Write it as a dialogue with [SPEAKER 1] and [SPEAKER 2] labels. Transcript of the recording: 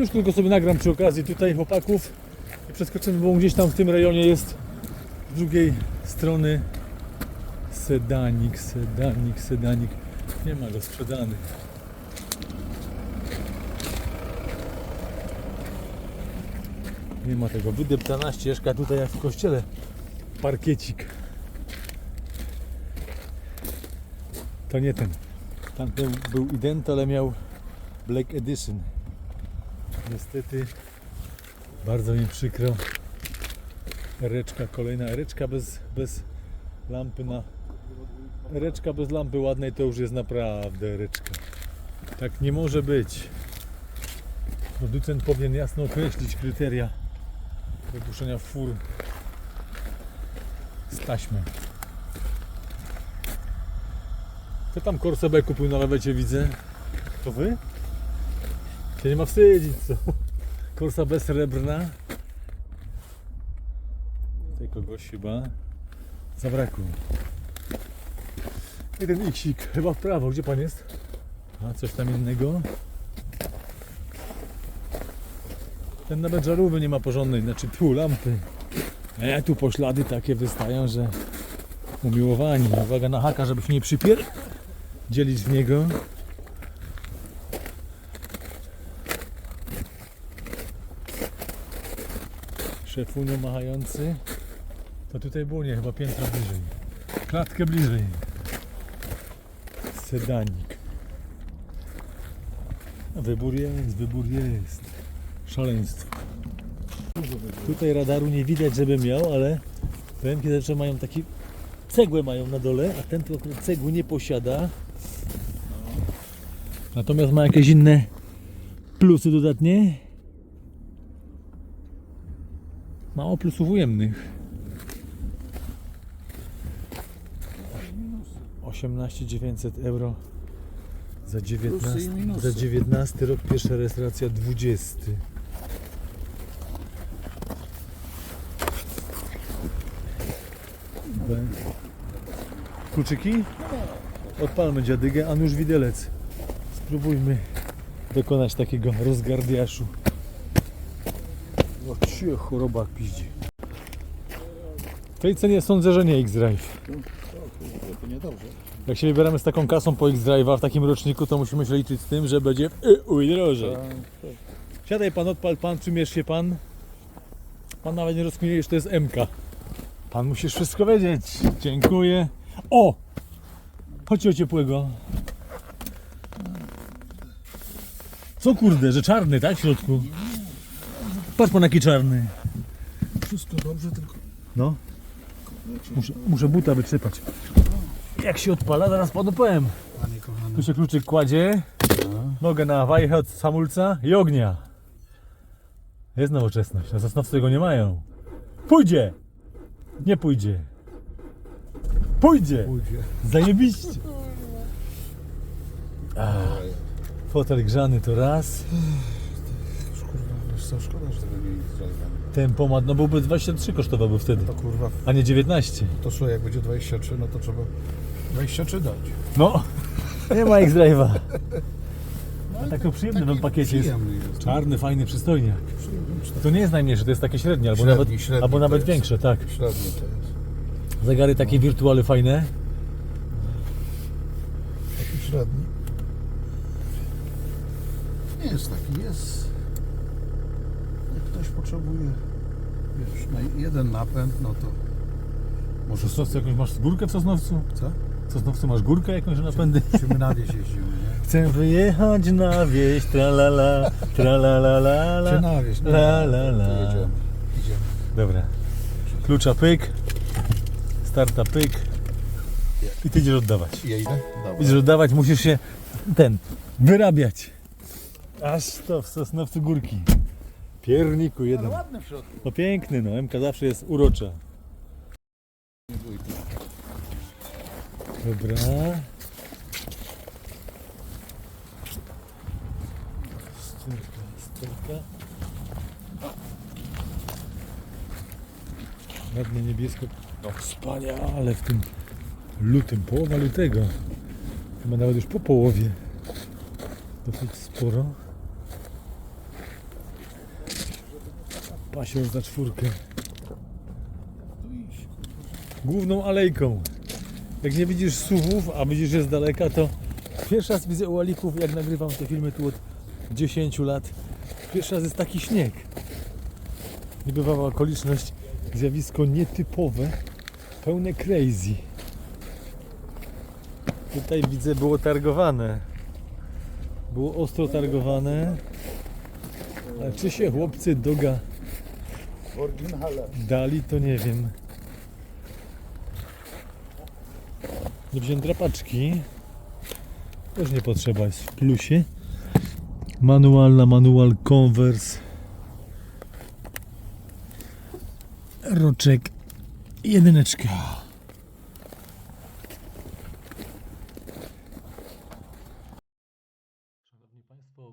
[SPEAKER 1] Już tylko sobie nagram przy okazji tutaj chłopaków i przeskoczymy, bo gdzieś tam w tym rejonie jest z drugiej strony sedanik, sedanik, sedanik. Nie ma go sprzedany. Nie ma tego. Wydeptana ścieżka tutaj jak w kościele. Parkiecik. To nie ten. Tamten był ident, ale miał Black Edition. Niestety bardzo mi przykro. Ereczka, kolejna ereczka bez, bez lampy na... Ereczka bez lampy ładnej to już jest naprawdę ereczka. Tak nie może być. Producent powinien jasno określić kryteria wypuszczenia fur z taśmy. Kto tam Korsebę kupił na lewecie widzę? To wy? Się nie ma wstydzić, co? Korsa bezsrebrna. Tutaj kogoś chyba zabrakło. Jeden iksik, chyba w prawo. Gdzie pan jest? A, coś tam innego. Ten nawet żarówki nie ma porządnej, znaczy tu lampy. E, tu poślady takie wystają, że umiłowani. Uwaga na haka, żeby się nie przypier... dzielić w niego. Szefunio machający. To tutaj było nie, chyba piętro bliżej. Klatkę bliżej. Sedanik. Wybór jest, wybór jest. Szaleństwo. Tutaj radaru nie widać, żeby miał, ale powiem kiedy mają taki cegłę mają na dole, a ten tu akurat cegły nie posiada. Natomiast ma jakieś inne plusy dodatnie. Mało plusów ujemnych. 18 900 euro za 19,
[SPEAKER 2] Plusy i minusy.
[SPEAKER 1] za 19 rok, pierwsza rejestracja 20. B. Kluczyki? Odpalmy dziadygę, a nuż widelec. Spróbujmy dokonać takiego rozgardiaszu. O cie, choroba piździ. W tej cenie sądzę, że nie X-Drive. Jak się wybieramy z taką kasą po X-Drive'a w takim roczniku, to musimy się liczyć z tym, że będzie y, uj drożej. Siadaj pan, odpal pan, przymierz się pan. Pan nawet nie rozkminiuje, że to jest MK. Pan musisz wszystko wiedzieć. Dziękuję. O! Chodź o ciepłego. Co kurde, że czarny, tak w środku? Patrz pan jaki czarny.
[SPEAKER 2] Wszystko dobrze, tylko
[SPEAKER 1] No. Muszę, muszę buta wytrzepać. Jak się odpala, zaraz panu powiem.
[SPEAKER 2] panie kochany.
[SPEAKER 1] Tu się kluczyk kładzie, nogę na wajchę od hamulca i ognia. Jest nowoczesność, a Sosnowcy tego nie mają. Pójdzie! Nie pójdzie. Pójdzie!
[SPEAKER 2] Pójdzie.
[SPEAKER 1] Zajebiście! Fotel grzany to raz.
[SPEAKER 2] Co, szkoda, że tego nie zdradzam.
[SPEAKER 1] Tempomat, no byłby 23 kosztowałby wtedy,
[SPEAKER 2] To kurwa,
[SPEAKER 1] a nie 19.
[SPEAKER 2] to słuchaj, jak będzie 23, no to trzeba 23 dać.
[SPEAKER 1] No, nie ma X-Drive'a. A tak to przyjemny w tym pakiecie jest.
[SPEAKER 2] Przyjemny jest.
[SPEAKER 1] Czarny, fajny, przystojnie.
[SPEAKER 2] Przyjemny, czy tak
[SPEAKER 1] To nie jest najmniejsze, to jest takie średnie, albo
[SPEAKER 2] Średni,
[SPEAKER 1] nawet,
[SPEAKER 2] średni
[SPEAKER 1] albo
[SPEAKER 2] to
[SPEAKER 1] nawet
[SPEAKER 2] jest.
[SPEAKER 1] większe, tak.
[SPEAKER 2] Średni to jest.
[SPEAKER 1] Zegary takie wirtuale fajne.
[SPEAKER 2] Taki średni. Nie jest taki, jest. Ktoś potrzebuje, wiesz, na jeden napęd, no to może
[SPEAKER 1] Sosnowcu jakąś masz górkę w Sosnowcu?
[SPEAKER 2] Co?
[SPEAKER 1] W Sosnowcu masz górkę jakąś że napędy?
[SPEAKER 2] Czy my na wieś jeździmy, nie?
[SPEAKER 1] Chcę wyjechać na wieś, tralala, tralala, la,
[SPEAKER 2] Czy na wieś? Nie,
[SPEAKER 1] La, la,
[SPEAKER 2] to
[SPEAKER 1] la.
[SPEAKER 2] jedziemy. Idziemy.
[SPEAKER 1] Dobra. Klucza pyk, starta pyk i ty idziesz oddawać.
[SPEAKER 2] Ja idę? Dobra.
[SPEAKER 1] Idziesz oddawać, musisz się ten, wyrabiać. Aż to w Sosnowcu górki. Pierniku jeden.
[SPEAKER 2] ładny w środku.
[SPEAKER 1] No piękny no, MK zawsze jest urocza. Dobra. Sterka, sterka. Ładnie niebiesko. No wspaniale w tym lutym, połowa lutego. Chyba nawet już po połowie. Dosyć sporo. Pasior za czwórkę. Główną alejką. Jak nie widzisz suwów, a widzisz je z daleka, to pierwszy raz widzę ułalików, jak nagrywam te filmy tu od 10 lat. Pierwszy raz jest taki śnieg. Niebywała okoliczność, zjawisko nietypowe, pełne crazy. Tutaj widzę było targowane. Było ostro targowane. Ale czy się chłopcy doga
[SPEAKER 2] Oryginale.
[SPEAKER 1] dali, to nie wiem. Wziąłem drapaczki. Też nie potrzeba, jest w plusie. Manualna, manual Converse. Roczek. Jedyneczka. Szanowni Państwo,